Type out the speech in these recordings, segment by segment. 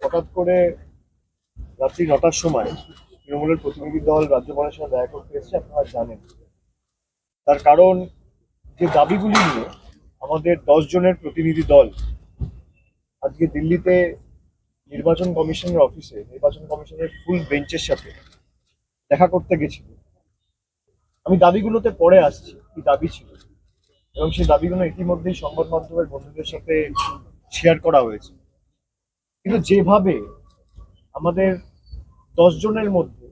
হঠাৎ করে রাত্রি নটার সময় তৃণমূলের প্রতিনিধি দল রাজ্যপালের সঙ্গে দেখা করতে এসেছে, আপনারা জানেন। তার কারণ, যে দাবিগুলি নিয়ে আমাদের দশ জনের প্রতিনিধি দল আজকে দিল্লিতে নির্বাচন কমিশনের অফিসে, নির্বাচন কমিশনের ফুল বেঞ্চের সাথে দেখা করতে গেছিল। আমি দাবিগুলোতে পরে আসছি, কি দাবি ছিল। এবং সেই দাবিগুলো ইতিমধ্যেই সংবাদ মাধ্যমের বন্ধুদের সাথে শেয়ার করা হয়েছে। কিন্তু যেভাবে আমাদের জনের মধ্যে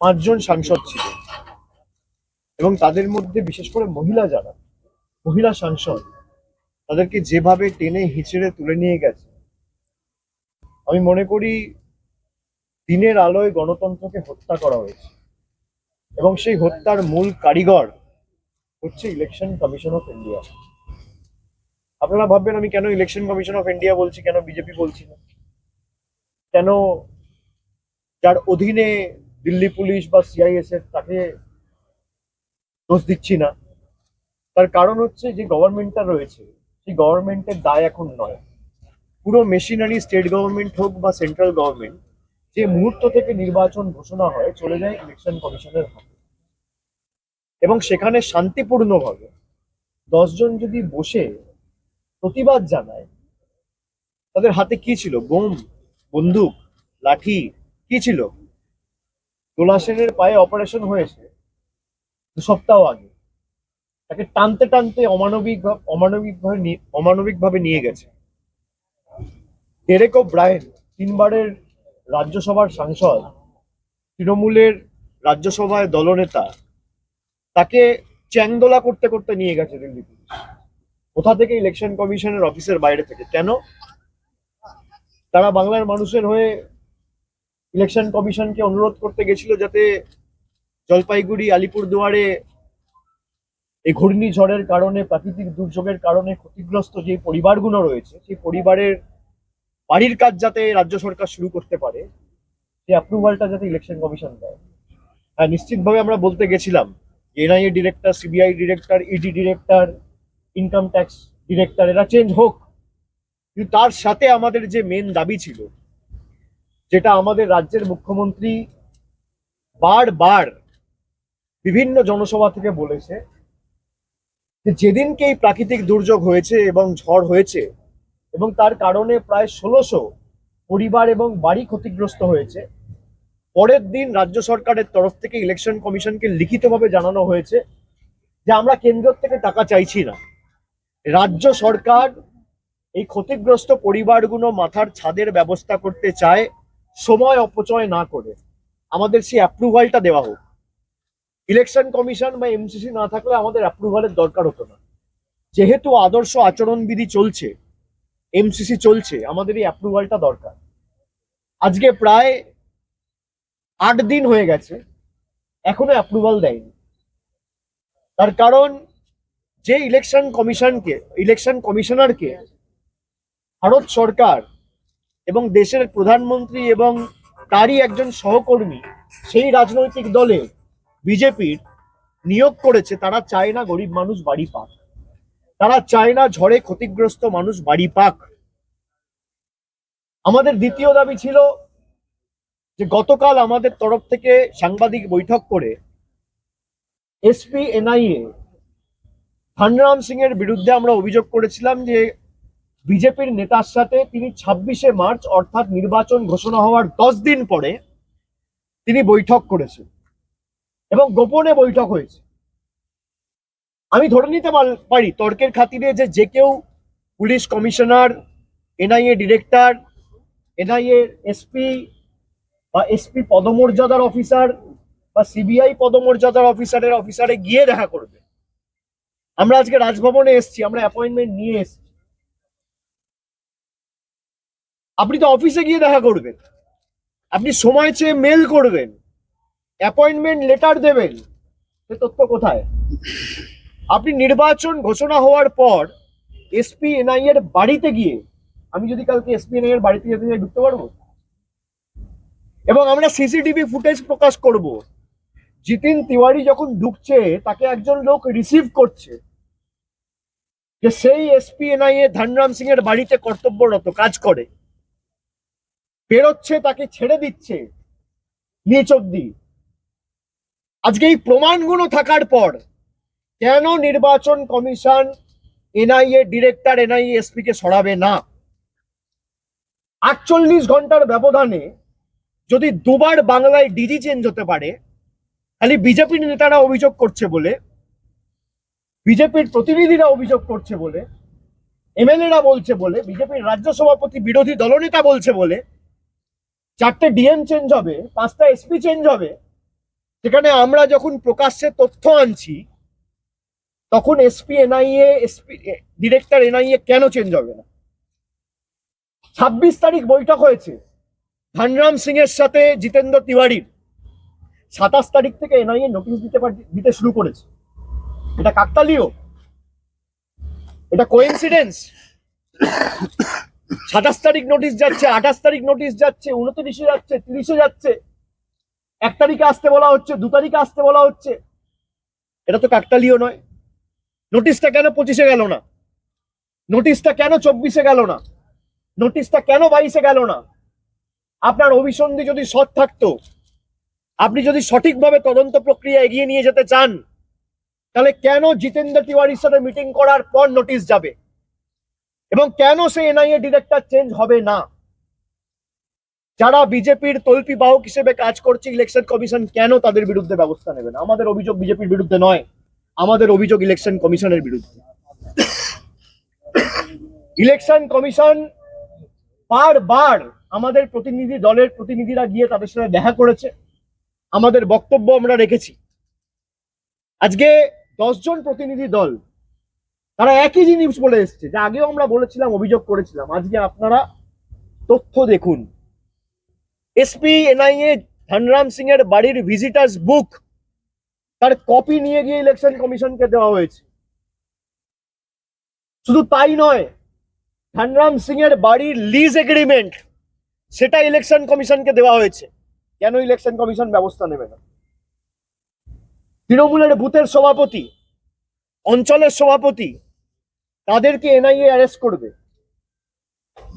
পাঁচজন সাংসদ ছিল এবং তাদের মধ্যে বিশেষ করে মহিলা যারা, মহিলা সাংসদ, তাদেরকে যেভাবে টেনে হিচড়ে তুলে নিয়ে গেছে, আমি মনে করি দিনের আলোয় গণতন্ত্রকে হত্যা করা হয়েছে এবং সেই হত্যার মূল কারিগর হচ্ছে ইলেকশন কমিশন অফ ইন্ডিয়া। আপনারা ভাববেন আমি কেন ইলেকশন কমিশন অফ ইন্ডিয়া বলছি, কেন বিজেপি বলছি না? কেন যার অধীনে দিল্লি পুলিশ বা সিআইএসএফ তাকে দোষ দিচ্ছি না? তার কারণ হচ্ছে যে গভর্নমেন্টটা রয়েছে, সেই গভর্নমেন্টের দায় এখন নয়। পুরো মেশিনারি স্টেট গভর্নমেন্ট হোক বা সেন্ট্রাল গভর্নমেন্ট যে মুহূর্ত থেকে নির্বাচন ঘোষণা হয়, চলে যায় ইলেকশন কমিশনের হাতে। এবং সেখানে শান্তিপূর্ণভাবে দশজন যদি বসে প্রতিবাদ জানায়। তাদের হাতে কি ছিল? বোম, বন্দুক, লাঠি, কি ছিল? দোলা সেনের পায়ে অপারেশন হয়েছে দু সপ্তাহ আগে। তাকে টানতে টানতে অমানবিক অমানবিক ভাবে অমানবিক ভাবে নিয়ে গেছে। ডেরেক ব্রায়েন তিনবারের রাজ্যসভার সাংসদ, তৃণমূলের রাজ্যসভায় দলনেতা, তাকে চ্যাংদোলা করতে করতে নিয়ে গেছে দিল্লি পুলিশ কোথা থেকে ইলেকশন কমিশনের অফিসের বাইরে থেকে? কেন? তারা বাংলার মানুষের হয়ে ইলেকশন কমিশনকে অনুরোধ করতে গেছিল যাতে জলপাইগুড়ি, আলিপুরদুয়ারে এই ঘূর্ণিঝড়ের কারণে, প্রাকৃতিক দুর্যোগের কারণে ক্ষতিগ্রস্ত যে পরিবারগুলো রয়েছে, সেই পরিবারের বাড়ির কাজ যাতে রাজ্য সরকার শুরু করতে পারে সেই অ্যাপ্রুভালটা যাতে ইলেকশন কমিশন দেয়। হ্যাঁ নিশ্চিতভাবে আমরা বলতে গেছিলাম NIA director CBI director ED director income tax director এরা চেঞ্জ হোক। কিন্তু তার সাথে আমাদের যে মেন দাবি ছিল, যেটা আমাদের রাজ্যের মুখ্যমন্ত্রী বারবার বিভিন্ন জনসভা থেকে বলেছে যে যেদিনকে এই প্রাকৃতিক দুর্যোগ হয়েছে এবং ঝড় হয়েছে এবং তার কারণে প্রায় ষোলোশো পরিবার এবং বাড়ি ক্ষতিগ্রস্ত হয়েছে, পরের দিন রাজ্য সরকারের তরফ থেকে ইলেকশন কমিশনকে লিখিতভাবে জানানো হয়েছে যে আমরা কেন্দ্র থেকে টাকা চাইছি না। রাজ্য সরকার এই ক্ষতিগ্রস্ত পরিবারগুলো মাথার ছাদের ব্যবস্থা করতে চায়, সময় অপচয় না করে। আমাদের সেই অ্যাপ্রুভালটা দেওয়া হোক। ইলেকশন কমিশন বা এমসিসি না থাকলে আমাদের অ্যাপ্রুভালের দরকার হতো না। যেহেতু আদর্শ আচরণবিধি চলছে এমসিসি চলছে, আমাদের এই অ্যাপ্রুভালটা দরকার। আজকে প্রায় আট দিন হয়ে গেছে, এখনও অ্যাপ্রুভাল দেয়নি। তার কারণ যে ইলেকশন কমিশনকে ইলেকশন কমিশনারকে ভারত সরকার এবং দেশের প্রধানমন্ত্রী এবং তারই একজন সহকর্মী সেই রাজনৈতিক দলে বিজেপির নিয়োগ করেছে, তারা চায় না গরিব মানুষ বাড়ি পাক। তারা চায় না ঝড়ে ক্ষতিগ্রস্ত মানুষ বাড়ি পাক। আমাদের দ্বিতীয় দাবি ছিল যে গতকাল আমাদের তরফ থেকে সাংবাদিক বৈঠক করে এসপি, এনআইএ ধনরাম সিং এর বিরুদ্ধে আমরা অভিযোগ করেছিলাম যে বিজেপির নেতার সাথে তিনি ছাব্বিশে মার্চ অর্থাৎ নির্বাচন ঘোষণা হওয়ার দশ দিন পরে তিনি বৈঠক করেছেন এবং গোপনে বৈঠক হয়েছে। আমি ধরে নিতে পারি তর্কের খাতিরে যে যে কেউ police commissioner, NIA director, NIA SP বা এসপি পদমর্যাদার অফিসার বা সিবিআই পদমর্যাদার অফিসারের অফিসারে গিয়ে দেখা করবে। আমরা আজকে রাজভবনে এসেছি, আমরা অ্যাপয়েন্টমেন্ট নিয়ে এসেছি। আপনি তো অফিসে গিয়ে দেখা করবেন। আপনি সময় চেয়ে মেল করবেন। অ্যাপয়েন্টমেন্ট লেটার দেবেন। সে তথ্য কোথায়? আপনি নির্বাচন ঘোষণা হওয়ার পর এসপি এনআই এর বাড়িতে গিয়ে, আমি যদি কালকে এসপি এনআই এর বাড়িতে যেতে চাই, ঢুকতে পারব? এবং আমরা সিসিটিভি ফুটেজ প্রকাশ করব। জিতিন তিওয়ারি যখন ঢুকছে, তাকে একজন লোক রিসিভ করছে। যে সেই এসপি এনআইএ ধনরাম সিং এর বাড়িতে কর্তব্যরত, কাজ করে। বেরোচ্ছে, তাকে ছেড়ে দিচ্ছে, নিচ অব্দি আজকে এই প্রমাণগুলো থাকার পর, কেন নির্বাচন commission NIA director NIA SP কে সরাবে না? আটচল্লিশ ঘণ্টার ব্যবধানে যদি দুবার বাংলায় ডিজি চেঞ্জ হতে পারে খালি বিজেপির নেতারা অভিযোগ করছে বলে, বিজেপির প্রতিনিধিরা অভিযোগ করছে বলে, এমএলএরা বলছে বলে, বিজেপির রাজ্য সভাপতি বিরোধী দলনেতা বলছে বলে, চারটে ডিএম চেঞ্জ হবে, পাঁচটা এসপি চেঞ্জ হবে। সেখানে আমরা যখন প্রকাশ্যে তথ্য আনছি, তখন SP, NIA, SP, director, NIA কেন চেঞ্জ হবে না? ছাব্বিশ তারিখ বৈঠক হয়েছে। ধনরাম সিং এর সাথে জিতেন্দ্র তিওয়ারির। সাতাশ তারিখ থেকে এনআইএ নোটিশ দিতে দিতে শুরু করেছে। এটা কাকতালীয়? এটা কোইন্সিডেন্স সাতাশ তারিখ নোটিশ যাচ্ছে, আঠাশ তারিখ নোটিশ যাচ্ছে, উনত্রিশে যাচ্ছে, তিরিশে যাচ্ছে। এক তারিখে আসতে বলা হচ্ছে, দু তারিখে আসতে বলা হচ্ছে। এটা তো কাকতালীয় নয়। নোটিশটা কেন পঁচিশে গেল না? নোটিশটা কেন চব্বিশে গেল না? নোটিশটা কেন বাইশে গেল না? আপনার অভিসন্ধি যদি সৎ থাকতো আপনি যদি সঠিকভাবে তদন্ত প্রক্রিয়া এগিয়ে নিয়ে যেতে চান, তাহলে কেন জিতেন্দ্র তিওয়ারির সাথে মিটিং করার পর নোটিশ যাবে? এবং কেন সে এনআইএ ডিরেক্টর চেঞ্জ হবে না? যারা বিজেপির তল্পি বাহক হিসেবে কাজ করছে ইলেকশন কমিশন, কেন তাদের বিরুদ্ধে ব্যবস্থা নেবে না? আমাদের অভিযোগ বিজেপির বিরুদ্ধে নয়। আমাদের অভিযোগ ইলেকশন কমিশনের বিরুদ্ধে। ইলেকশন কমিশন বারবার আমাদের প্রতিনিধি দলের প্রতিনিধিরা গিয়ে তাদের সাথে দেখা করেছে। আমাদের বক্তব্য আমরা রেখেছি। আজকে দশজন প্রতিনিধি দল, তারা একই জিনিস বলে এসছে, যে আগেও আমরা বলেছিলাম, অভিযোগ করেছিলাম। আজকে আপনারা তথ্য দেখুন। এসপি এনআইএ ধনরাম সিং এর বাড়ির ভিজিটার্স বুক তার কপি নিয়ে গিয়ে ইলেকশন কমিশনকে দেওয়া হয়েছে। শুধু তাই নয়, ধনরাম সিং এর বাড়ির লিজ এগ্রিমেন্ট সেটা ইলেকশন কমিশনকে দেওয়া হয়েছে। কেন ইলেকশন কমিশন ব্যবস্থা নেবে না? তৃণমূলের বুথের সভাপতি, অঞ্চলের সভাপতি, তাদেরকে এনআইএ অ্যারেস্ট করবে।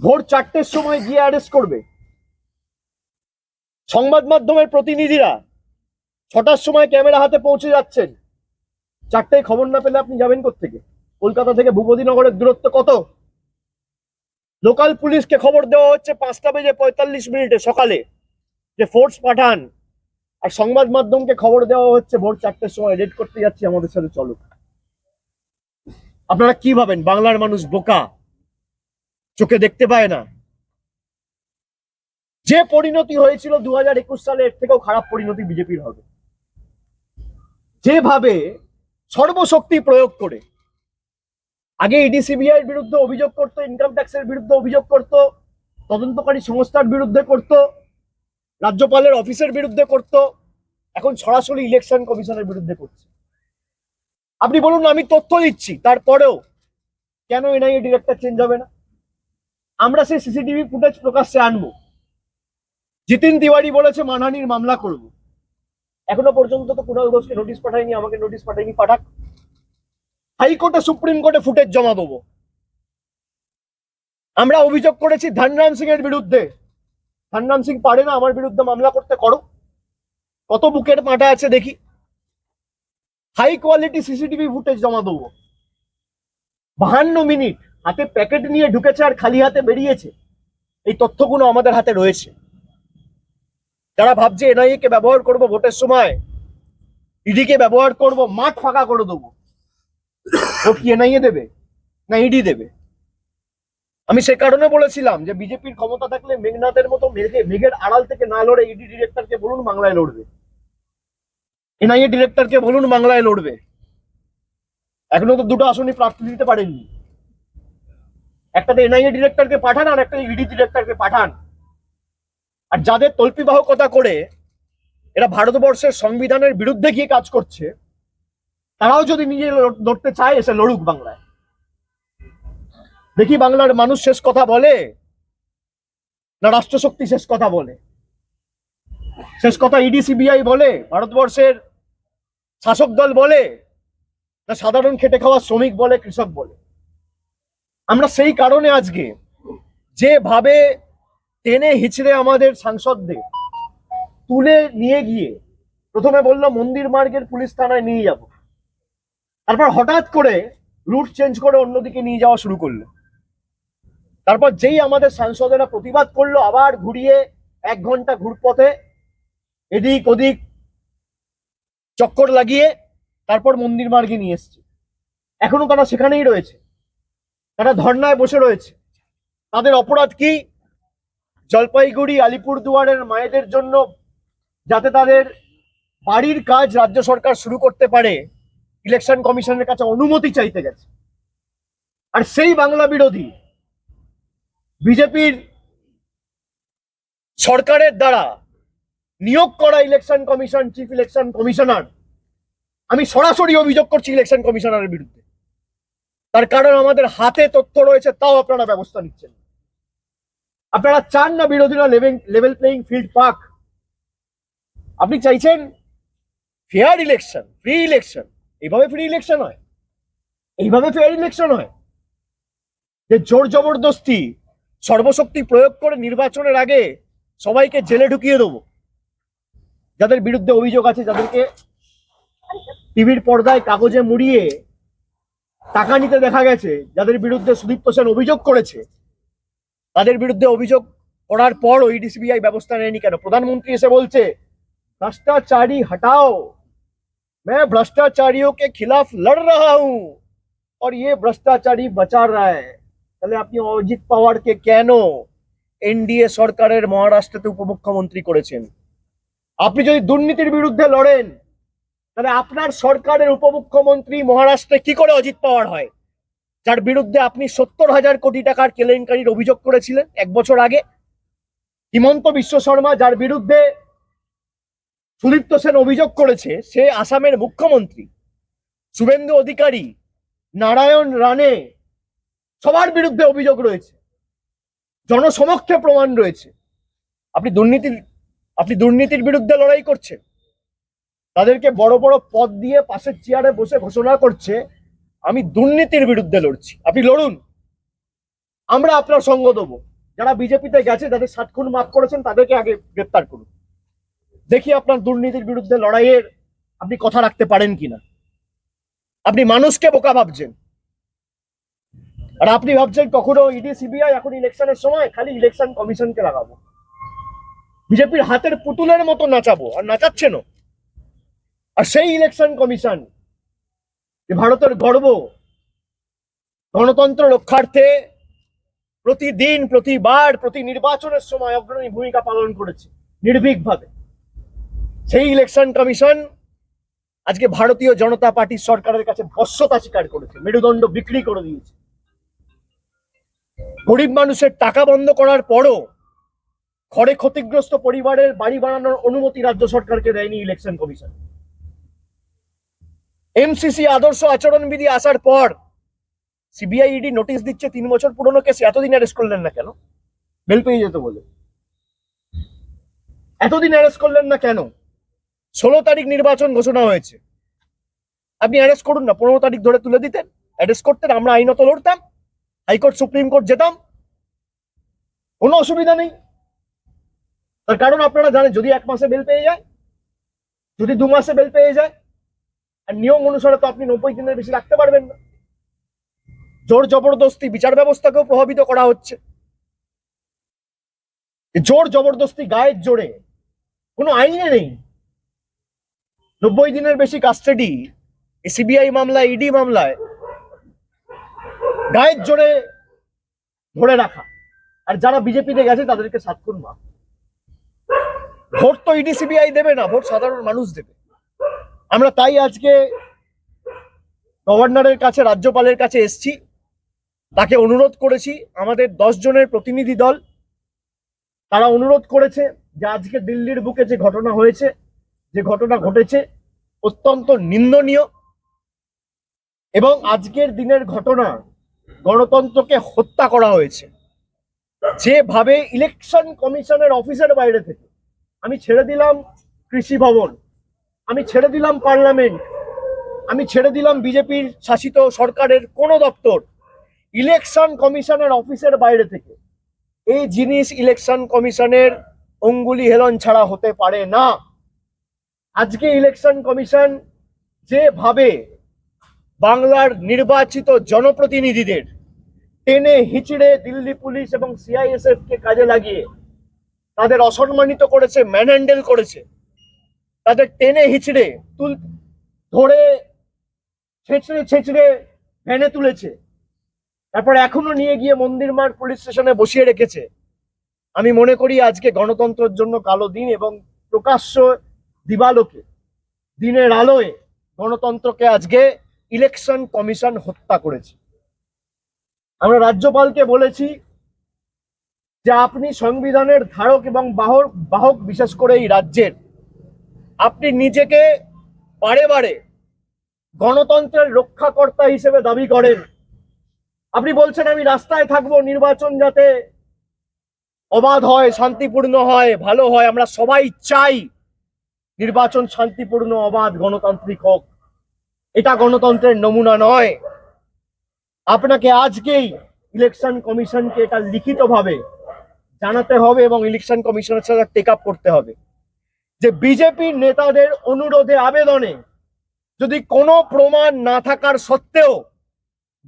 ভোর চারটের সময় গিয়ে অ্যারেস্ট করবে। সংবাদ মাধ্যমের প্রতিনিধিরা ছটার সময় ক্যামেরা হাতে পৌঁছে যাচ্ছেন। চারটায় খবর না পেলে আপনি যাবেন থেকে কলকাতা থেকে ভূপতিনগরের দূরত্ব কত? লোকাল পুলিশকে খবর দেওয়া হচ্ছে পাঁচটা বেজে পঁয়তাল্লিশ মিনিটে সকালে। যে ফোর্স পাঠান। আর সংবাদ মাধ্যমকে খবর দেওয়া হচ্ছে ভোর চারটের সময়, রেড করতে যাচ্ছি, আমাদের সাথে চলো। আপনারা কি ভাবেন? বাংলার মানুষ বোকা, চোখে দেখতে পায় না। যে পরিণতি হয়েছিল দু হাজার একুশ সালে, এর থেকেও খারাপ পরিণতি বিজেপির হবে। যেভাবে সর্বশক্তি প্রয়োগ করে, আগে ইডি সিবিআই বিরুদ্ধে অভিযোগ করতো ইনকাম ট্যাক্সের বিরুদ্ধে অভিযোগ করত, তদন্তকারী সংস্থার বিরুদ্ধে করত রাজ্যপালের অফিসের বিরুদ্ধে করত, এখন সরাসরি ইলেকশন কমিশনের বিরুদ্ধে করছে। আপনি বলুন, আমি তথ্য দিচ্ছি, তারপরেও কেন এনআইএ ডিরেক্টর চেঞ্জ হবে না? আমরা সেই সিসিটিভি ফুটেজ প্রকাশ্যে আনব। জিতিন তিওয়ারি বলেছে, মানহানির মামলা করব। এখনও পর্যন্ত তো কুণাল ঘোষকে নোটিশ পাঠায়নি, আমাকে নোটিশ পাঠায়নি, পাঠাক। হাইকোর্টে, সুপ্রিম কোর্টে ফুটেজ জমা দেবো। আমরা অভিযোগ করেছি, ধনরাম সিং এর বিরুদ্ধে। ধনরাম সিং পারে না আমার বিরুদ্ধে মামলা করতে, করো। কত বুকের পাটা আছে দেখি। হাই কোয়ালিটি সিসিটিভি ফুটেজ জমা দেবো। বাহান্ন মিনিট হাতে প্যাকেট নিয়ে ঢুকেছে আর খালি হাতে বেরিয়েছে। এই তথ্যগুলো আমাদের হাতে রয়েছে। যারা ভাবছে এনআইএ কে ব্যবহার করব ভোটের সময় ইডি কে ব্যবহার করব, মাঠ ফাঁকা করে দেবো। ভোট কি এনআইএ দেবে না ইডি দেবে? আমি সে কারণে বলেছিলাম যে বিজেপির ক্ষমতা থাকলে মেঘনাথের মতো মেঘে মেঘের আড়াল থেকে না লড়ে ইডি ডিরেক্টরকে বলুন বাংলায় লড়বে। এনআইএ ডিরেক্টরকে বলুন বাংলায় লড়বে। এখনও তো দুটো আসনই প্রার্থী দিতে পারেননি। একটাতে এনআইএ ডিরেক্টরকে পাঠান আর একটা ইডি ডিরেক্টরকে পাঠান। আর যাদের তল্পিবাহকতা করে এরা ভারতবর্ষের সংবিধানের বিরুদ্ধে গিয়ে কাজ করছে, তারাও যদি নিজে লড়- লড়তে চায়, এসে লড়ুক বাংলায়। দেখি বাংলার মানুষ শেষ কথা বলে? না রাষ্ট্রশক্তি শেষ কথা বলে? শেষ কথা ইডি সিবিআই বলে? ভারতবর্ষের শাসক দল বলে? না সাধারণ খেটে খাওয়া শ্রমিক বলে, কৃষক বলে? আমরা সেই কারণে আজকে যেভাবে টেনে হিচড়ে আমাদের সাংসদদের তুলে নিয়ে গিয়ে প্রথমে বলল, মন্দির মার্গের পুলিশ থানায় নিয়ে যাব। তারপর হঠাৎ করে রুট চেঞ্জ করে অন্যদিকে নিয়ে যাওয়া শুরু করল। তারপর যেই আমাদের সাংসদেরা প্রতিবাদ করল, আবার ঘুরিয়ে এক ঘণ্টা ঘুরপথে এদিক ওদিক চক্কর লাগিয়ে তারপর মন্দির মার্গে নিয়ে এসছে। এখনও তারা সেখানেই রয়েছে। তারা ধর্নায় বসে রয়েছে। তাদের অপরাধ কি? জলপাইগুড়ি আলিপুরদুয়ারের মায়েদের জন্য যাতে তাদের বাড়ির কাজ রাজ্য সরকার শুরু করতে পারে, ইলেকশন কমিশনের কাছে অনুমতি চাইতে গেছে। আর সেই বাংলা বিরোধী বিজেপির সরকারের দ্বারা নিয়োগ করা election commission chief election commissioner আমি সরাসরি অভিযোগ করছি ইলেকশন কমিশনারের বিরুদ্ধে। তার কারণ আমাদের হাতে তথ্য রয়েছে, তাও আপনারা ব্যবস্থা নিচ্ছেন আপনারা চান না বিরোধীরা লেভেল প্লেইং ফিল্ড পাক। আপনি চাইছেন ফেয়ার ইলেকশন ফ্রি ইলেকশন এইভাবে ফ্রি ইলেকশন হয়। এইভাবে ফেয়ার ইলেকশন হয়। যে জোর জবরদস্তি সর্বশক্তি প্রয়োগ করে নির্বাচনের আগে সবাইকে জেলে ঢুকিয়ে দেবো যাদের বিরুদ্ধে অভিযোগ আছে যাদেরকে টিভির পর্দায় কাগজে মুড়িয়ে টাকা নিতে দেখা গেছে যাদের বিরুদ্ধে সুদীপ্ত সেন অভিযোগ করেছে তাদের বিরুদ্ধে অভিযোগ করার পর ওই ডিসিবিআই ব্যবস্থা নেয়নি কেন প্রধানমন্ত্রী এসে বলছে भ्रष्टाचारी हटाओ मैं भ्रष्टाचारियों के खिलाफ लड़ रहा हूं और ये भ्रष्टाचारी बचा रहा है তাহলে আপনি অজিত পাওয়ারকে কেন এনডিএ সরকারের মহারাষ্ট্রতে উপমুখ্যমন্ত্রী করেছেন? আপনি যদি দুর্নীতির বিরুদ্ধে লড়েন, তাহলে আপনার সরকারের উপমুখ্যমন্ত্রী মহারাষ্ট্রে কি করে অজিত পাওয়ার হয়? যার বিরুদ্ধে আপনি সত্তর হাজার কোটি টাকার কেলেঙ্কারির অভিযোগ করেছিলেন এক বছর আগে। হিমন্ত বিশ্ব শর্মা, যার বিরুদ্ধে সুদীপ্ত সেন অভিযোগ করেছে, সে আসামের মুখ্যমন্ত্রী। শুভেন্দু অধিকারী, নারায়ণ রানে সবার বিরুদ্ধে অভিযোগ রয়েছে। জনসমক্ষে প্রমাণ রয়েছে। আপনি দুর্নীতির আপনি দুর্নীতির বিরুদ্ধে লড়াই করছেন। তাদেরকে বড় বড় পদ দিয়ে পাশের চেয়ারে বসে ঘোষণা করছে, আমি দুর্নীতির বিরুদ্ধে লড়ছি। আপনি লড়ুন। আমরা আপনার সঙ্গ দেবো। যারা বিজেপিতে গেছে, যাদের ষাট খুন মাফ করেছেন, তাদেরকে আগে গ্রেপ্তার করুন। দেখি আপনার দুর্নীতির বিরুদ্ধে লড়াইয়ের আপনি কথা রাখতে পারেন কিনা। আপনি মানুষকে বোকা ভাবছেন। আর আপনি ভাবছেন কখনো ইডি সিবিআই এখন ইলেকশনের সময় খালি ইলেকশন কমিশনকে লাগাবো? বিজেপির হাতের পুতুলের মতো নাচাবো, আর নাচাচ্ছেনও? আর সেই ইলেকশন কমিশন যে ভারতের গর্ব, গণতন্ত্র রক্ষার্থে প্রতিদিন, প্রতিবার প্রতি নির্বাচনের সময় অগ্রণী ভূমিকা পালন করেছে, নির্ভীকভাবে। সেই ইলেকশন কমিশন আজকে ভারতীয় জনতা পার্টির সরকারের কাছে বশ্যতা স্বীকার করেছে, মেরুদণ্ড বিক্রি করে দিয়েছে। গরিব মানুষের টাকা বন্ধ করার পরও খড়ে ক্ষতিগ্রস্ত পরিবারের বাড়ি বানানোর অনুমতি রাজ্য সরকারকে দেয়নি ইলেকশন কমিশন। এমসিসি আদর্শ আচরণবিধি আসার পর সিবিআই ইডি নোটিশ দিচ্ছে তিন বছর পুরনো কেস। এতদিন অ্যারেস্ট করলেন না কেন? বেল পেয়ে যেত বলে। এতদিন অ্যারেস্ট করলেন না কেন? ষোলো তারিখ নির্বাচন ঘোষণা হয়েছে। আপনি অ্যারেস্ট করুন না, পনেরো তারিখ ধরে তুলে দিতেন। অ্যারেস্ট করতেন, আমরা আইনত লড়তাম। হাইকোর্ট, সুপ্রিম কোর্ট যেতাম, কোনো অসুবিধা নেই। তার কারণ আপনারা জানেন, যদি এক মাসে বেল পেয়ে যায়, যদি দু মাসে বেল পেয়ে যায়, আর নিয়ম অনুসারে তো আপনি নব্বই দিনের বেশি রাখতে পারবেন না। জোর জবরদস্তি বিচার ব্যবস্থাকেও প্রভাবিত করা হচ্ছে। জোর জবরদস্তি গায়ের জোরে কোনো আইনে নেই। নব্বই দিনের বেশি কাস্টাডি সিবিআই মামলায়, ইডি মামলায় গায়ের জোরে ধরে রাখা। আর যারা বিজেপিতে গেছে, তাদেরকে সাত খুন মাপ ভোট তো ইডি, সিবিআই দেবে না, ভোট সাধারণ মানুষ দেবে। আমরা তাই আজকে গভর্নরের কাছে, রাজ্যপালের কাছে এসছি। তাকে অনুরোধ করেছি, আমাদের দশ জনের প্রতিনিধি দল। তারা অনুরোধ করেছে যে আজকে দিল্লির বুকে যে ঘটনা হয়েছে, যে ঘটনা ঘটেছে, অত্যন্ত নিন্দনীয়। এবং আজকের দিনের ঘটনা গণতন্ত্রকে হত্যা করা হয়েছে। যেভাবে ইলেকশন কমিশনের অফিসের বাইরে থেকে আমি ছেড়ে দিলাম কৃষি ভবন, আমি ছেড়ে দিলাম পার্লামেন্ট, আমি ছেড়ে দিলাম বিজেপির শাসিত সরকারের কোনো দপ্তর ইলেকশন কমিশনের অফিসের বাইরে থেকে এই জিনিস ইলেকশন কমিশনের অঙ্গুলি হেলন ছাড়া হতে পারে না। আজকে ইলেকশন কমিশন যেভাবে বাংলার নির্বাচিত জনপ্রতিনিধিদের টেনে হিচড়ে দিল্লি পুলিশ এবং সিআইএসএফ কে কাজে লাগিয়ে তাদের অসম্মানিত করেছে, ম্যানহ্যান্ডেল করেছে। তাদের টেনে হিচড়ে তুল, ধরে ছেঁচড়ে ছেঁচড়ে ভ্যানে তুলেছে। তারপর এখনও নিয়ে গিয়ে মন্দির মাঠ পুলিশ স্টেশনে বসিয়ে রেখেছে। আমি মনে করি আজকে গণতন্ত্রের জন্য কালো দিন এবং প্রকাশ্য দিবালোকে, দিনের আলোয় গণতন্ত্রকে আজকে ইলেকশন কমিশন হত্যা করেছে। আমরা রাজ্যপালকে বলেছি যে আপনি সংবিধানের ধারক এবং বাহক বাহক বিশেষ করে এই রাজ্যের। আপনি নিজেকে বারে বারে গণতন্ত্রের রক্ষাকর্তা হিসেবে দাবি করেন। আপনি বলছেন, আমি রাস্তায় থাকব, নির্বাচন যাতে অবাধ হয়, শান্তিপূর্ণ হয়, ভালো হয়। আমরা সবাই চাই নির্বাচন শান্তিপূর্ণ, অবাধ, গণতান্ত্রিক হোক। এটা গণতন্ত্রের নমুনা নয়। আপনাকে আজকেই ইলেকশন কমিশনকে এটা লিখিতভাবে জানাতে হবে এবং ইলেকশন কমিশনের সাথে টেক আপ করতে হবে। যে বিজেপির নেতাদের অনুরোধে আবেদনে যদি কোনো প্রমাণ না থাকার সত্ত্বেও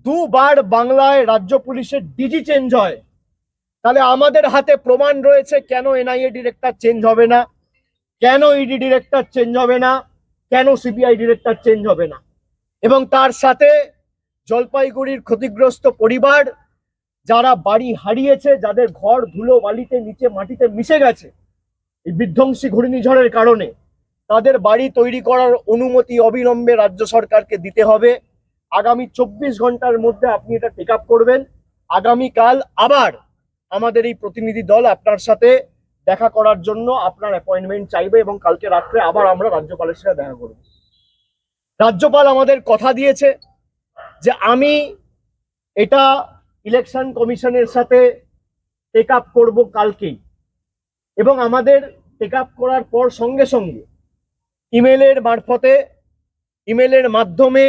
দুবার বাংলায় রাজ্য পুলিশের ডিজি চেঞ্জ হয়, তাহলে আমাদের হাতে প্রমাণ রয়েছে কেন এনআইএ ডিরেক্টর চেঞ্জ হবে না, কেন ইডি ডিরেক্টর চেঞ্জ হবে না, কেন সিবিআই ডিরেক্টর চেঞ্জ হবে না। এবং তার সাথে জলপাইগুড়ির ক্ষতিগ্রস্ত পরিবার যারা বাড়ি হারিয়েছে, যাদের ঘর, ধুলো, বালিতে, নিচে, মাটিতে মিশে গেছে, এই বিধ্বংসী ঘূর্ণিঝড়ের কারণে, তাদের বাড়ি তৈরি করার অনুমতি অবিলম্বে রাজ্য সরকারকে দিতে হবে। আগামী চব্বিশ ঘণ্টার মধ্যে আপনি এটা টেক আপ করবেন। আগামীকাল আবার আমাদের এই প্রতিনিধি দল আপনার সাথে দেখা করার জন্য আপনার অ্যাপয়েন্টমেন্ট চাইবে এবং কালকে রাত্রে আবার আমরা রাজ্যপালের সাথে দেখা করব। রাজ্যপাল আমাদের কথা দিয়েছে যে আমি এটা ইলেকশন কমিশনের সাথে টেক আপ করব কালকেই। এবং আমাদের টেক আপ করার পর সঙ্গে সঙ্গে ইমেলের মারফতে ইমেলের মাধ্যমে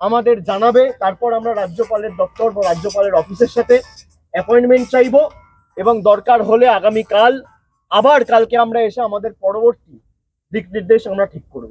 আমাদের জানাবে, তারপর আমরা রাজ্যপালের দপ্তর বা রাজ্যপালের অফিসের সাথে অ্যাপয়েন্টমেন্ট চাইব এবং দরকার হলে আগামীকাল, আবার কালকে আমরা এসে আমাদের পরবর্তী দিক নির্দেশ আমরা ঠিক করব।